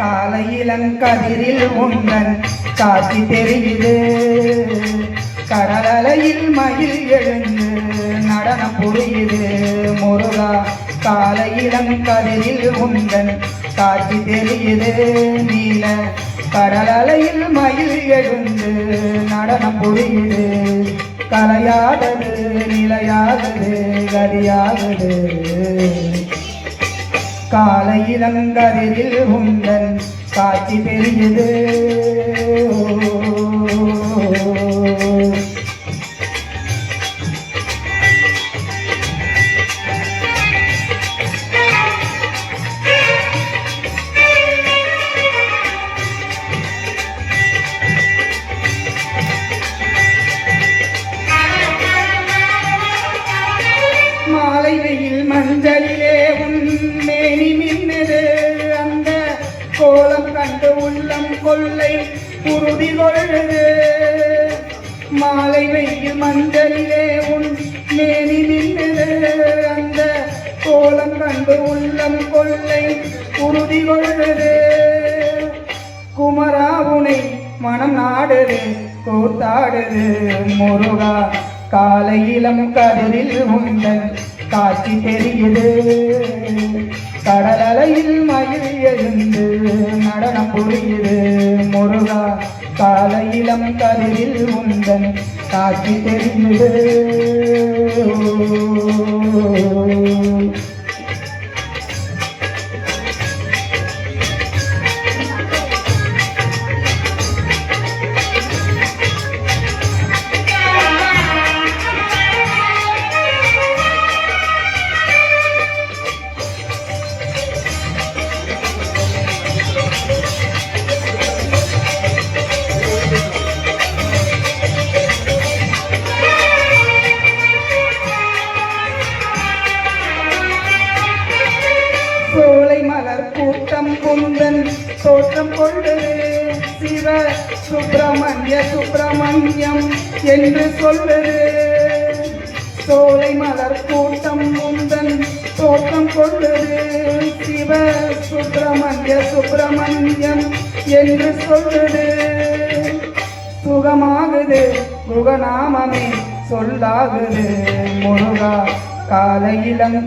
காலையிலங்கதிரில் முன்னன் காட்சி தெரியுது. கடலலையில் மயில் எழுந்து நடனம் புரியுது. முருகா காலையிலங்கதிரில் இளங்கதிரில் காட்சி தெரியுது. நீல கடலலையில் மயில் எழுந்து நடனம் புரியுது. கலையாதது நிலையாதது கதியாதது. காலை இளங்கதிரில் உந்தன் காட்சி பெரியது கொள்ளை குருதி கொள்ளுது. மாலை வெயில் மஞ்சளிலே உன் மேனி மின்னுது அந்த கோலம் கண்டு உள்ளம் கொள்ளை உறுதி கொள்ளுது. குமராவுனை மனம் நாடுது கூத்தாடுது முருகா காலையிலம் கதிரில் உந்தன் காட்சி தெரியுது. கடலையில் மயில் எழுந்து நடனம் புரியுது முருகா. காலையிலம் இளம் கதிரில் உந்தன் காட்சி தெரியுது தோற்றம் கொண்டு சிவ சுப்பிரமணிய சுப்பிரமணியம் என்று சொல்லுது சோலை மலர் கூட்டம் முந்தன் தோற்றம் கொள்ளுது சிவ சுப்பிரமணிய சுப்பிரமணியம் என்று சொல்லுது சுகமாகுது முகநாமமே சொல்லாகுது முருகா. கால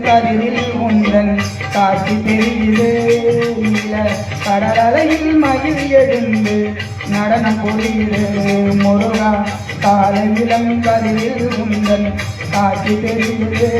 கதிரில் உந்தன் காட்சி தெரியுது நீல கடலலையில் மகிழ் எழுந்து நடனம் புரியுது முருகா. கால கதையில் உந்தன் காட்சி தெரியுது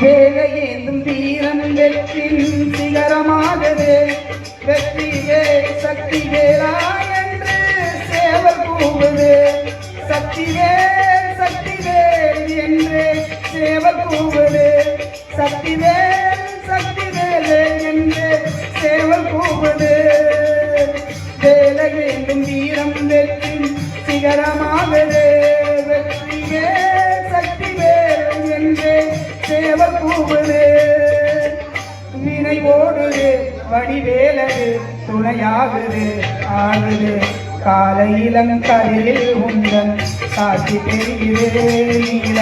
வேலை ஏந்தும் வீரம் வெற்றின் சிகரமாகவே வெற்றியே சக்தி வேலா என்று சேவல் கூவுது. சக்தி சக்திவேல் என்று சேவல் கூவுது. சக்தி துணை போடுது வடிவேலது துணையாகுது ஆகுது காலையிலங்கரையில் உந்தன் காட்சி தெரியுது நீல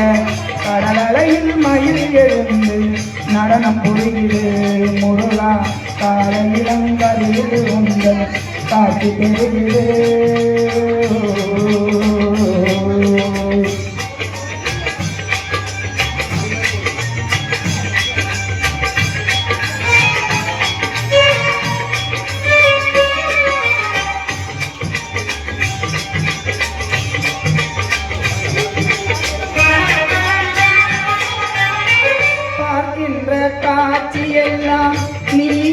கடலலையில் மயில் எழுந்து நடனம் புரியுது. முருளா காலையிலங்கரையில் உந்தன் காட்சி தெரியுது.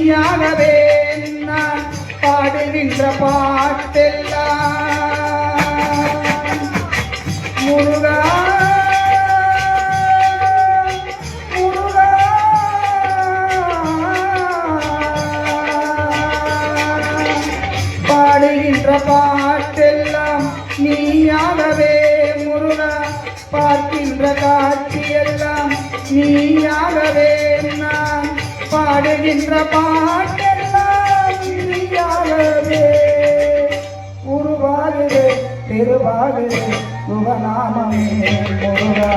நீயாகவே நான் பாடுகின்ற பாட்டெல்லாம். முருகா பாடுகின்ற பாட்டெல்லாம் நீயாகவே முருகா. பார்க்கின்ற காட்சியெல்லாம் நீயாகவே நான் பாடுகின்ற பாட்டெல்லாம் நீயாகவே உருவாகுது திருவாகுது முகநாமமே. முருகா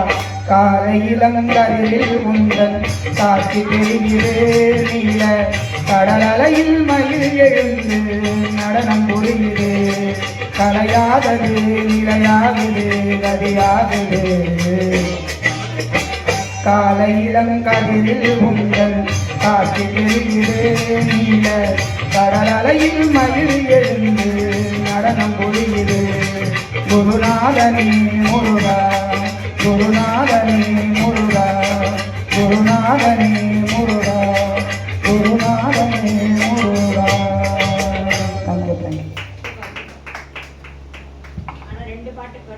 காலையிலங்கரில் உந்தன் சாட்சி தெரிகிறே நீல. கடலலையில் மயில் எழுந்து நடனம் புரியுது. கலையாதது நிலையாகுது கதியாகுது. காலையிலங்கதிரில் உந்தன் காட்சி தெரிகிறே நீல கடலலையில் மயில் எழுந்து நடனம் புரியுது. குருநாதனே முருகா குருநாதனே முருகா குருநாதனே